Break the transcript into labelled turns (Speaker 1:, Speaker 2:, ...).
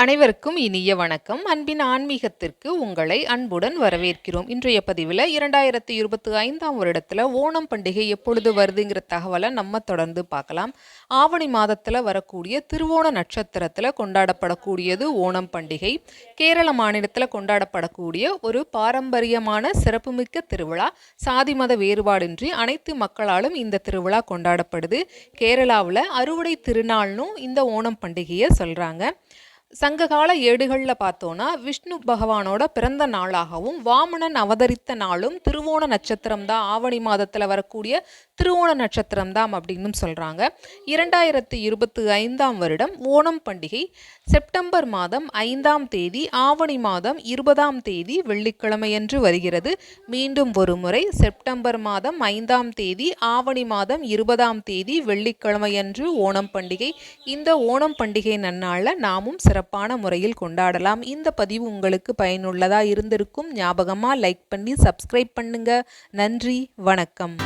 Speaker 1: அனைவருக்கும் இனிய வணக்கம். அன்பின் ஆன்மீகத்திற்கு உங்களை அன்புடன் வரவேற்கிறோம். இன்றைய பதிவில் இரண்டாயிரத்தி இருபத்தி ஐந்தாம் வருடத்தில் ஓணம் பண்டிகை எப்பொழுது வருதுங்கிற தகவலை நம்ம தொடர்ந்து பார்க்கலாம். ஆவணி மாதத்தில் வரக்கூடிய திருவோண நட்சத்திரத்தில் கொண்டாடப்படக்கூடியது ஓணம் பண்டிகை. கேரள மாநிலத்தில் கொண்டாடப்படக்கூடிய ஒரு பாரம்பரியமான சிறப்புமிக்க திருவிழா. சாதி மத வேறுபாடின்றி அனைத்து மக்களாலும் இந்த திருவிழா கொண்டாடப்படுது. கேரளாவில் அறுவடை திருநாள்னும் இந்த ஓணம் பண்டிகையை சொல்கிறாங்க சங்ககால ஏடுகளில் பார்த்தோன்னா விஷ்ணு பகவானோட பிறந்த நாளாகவும் வாமனன் அவதரித்த நாளும் திருவோண நட்சத்திரம் தான் ஆவணி மாதத்தில் வரக்கூடிய திருவோண நட்சத்திரம் தான் அப்படின்னு சொல்கிறாங்க இரண்டாயிரத்தி இருபத்தி ஐந்தாம் வருடம் ஓணம் பண்டிகை. செப்டம்பர் மாதம் ஐந்தாம் தேதி ஆவணி மாதம் இருபதாம் தேதி வெள்ளிக்கிழமையன்று வருகிறது. மீண்டும் ஒரு முறை செப்டம்பர் மாதம் ஐந்தாம் தேதி ஆவணி மாதம் இருபதாம் தேதி வெள்ளிக்கிழமையன்று ஓணம் பண்டிகை. இந்த ஓணம் பண்டிகை நன்னாளில் நாமும் சிறப்பு சிறப்பான முறையில் கொண்டாடலாம். இந்த பதிவு உங்களுக்கு பயனுள்ளதாக இருந்திருக்கும். ஞாபகமாக லைக் பண்ணி சப்ஸ்கிரைப் பண்ணுங்க. நன்றி வணக்கம்.